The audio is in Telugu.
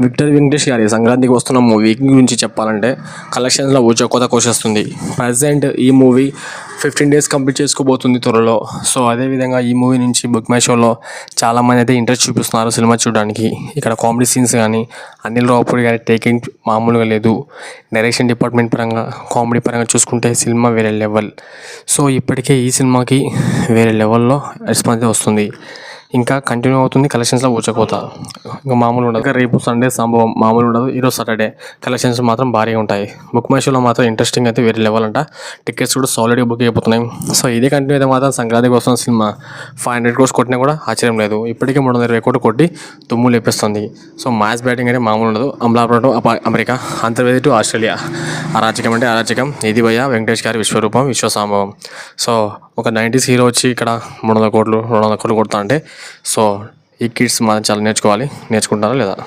విక్టర్ వెంకటేష్ గారి సంక్రాంతికి వస్తున్న మూవీ గురించి చెప్పాలంటే కలెక్షన్స్లో ఊచకోత కోసేస్తుంది. ప్రజెంట్ ఈ మూవీ ఫిఫ్టీన్ డేస్ కంప్లీట్ చేసుకోబోతుంది త్వరలో. సో అదేవిధంగా ఈ మూవీ నుంచి బుక్ మై షోలో చాలామంది అయితే ఇంట్రెస్ట్ చూపిస్తున్నారు సినిమా చూడడానికి. ఇక్కడ కామెడీ సీన్స్ కానీ అనిల్ రావుపూడి గారి టేకింగ్ మామూలుగా లేదు. డైరెక్షన్ డిపార్ట్మెంట్ పరంగా కామెడీ పరంగా చూసుకుంటే సినిమా వేరే లెవెల్ సో ఇప్పటికే ఈ సినిమాకి వేరే లెవెల్లో రెస్పాన్స్ వస్తుంది. ఇంకా కంటిన్యూ అవుతుంది కలెక్షన్స్లో ఊచకోత ఇంకా మామూలు ఉండదు. ఇంకా రేపు సండే సంభవం మామూలు ఉండదు. ఈరోజు సాటర్డే కలెక్షన్స్ మాత్రం భారీగా ఉంటాయి. బుక్ మై షోలో మాత్రం ఇంట్రెస్టింగ్ అయితే వేరే లెవెల్ అంట. టికెట్స్ కూడా సాలిడ్గా బుక్ అయిపోతున్నాయి. సో ఇదే కంటిన్యూ అయితే మాత్రం సంక్రాంతికి వస్తున్న సినిమా ఫైవ్ హండ్రెడ్ కోర్స్ కొట్టినా కూడా ఆశ్చర్యం లేదు. ఇప్పటికే మూడు వందల ఇరవై కోట్లు కొట్టి తుమ్ము లేపిస్తుంది. సో మ్యాచ్ బ్యాటింగ్ అంటే మామూలు ఉండదు. అమలాపురం అప- అమెరికా అంతర్వేది టు ఆస్ట్రేలియా. అరాచకం అంటే అరాచకం. ఇది వయ వెంకటేష్ గారి విశ్వరూపం విశ్వసాంభవం. సో ఒక నైంటీస్ హీరో వచ్చి ఇక్కడ మూడు వందల కోట్లు రెండు వందల కోట్లు కొడతా అంటే సో ఈ కిడ్స్ మనం చాలా నేర్చుకోవాలి. నేర్చుకుంటారా లేదా?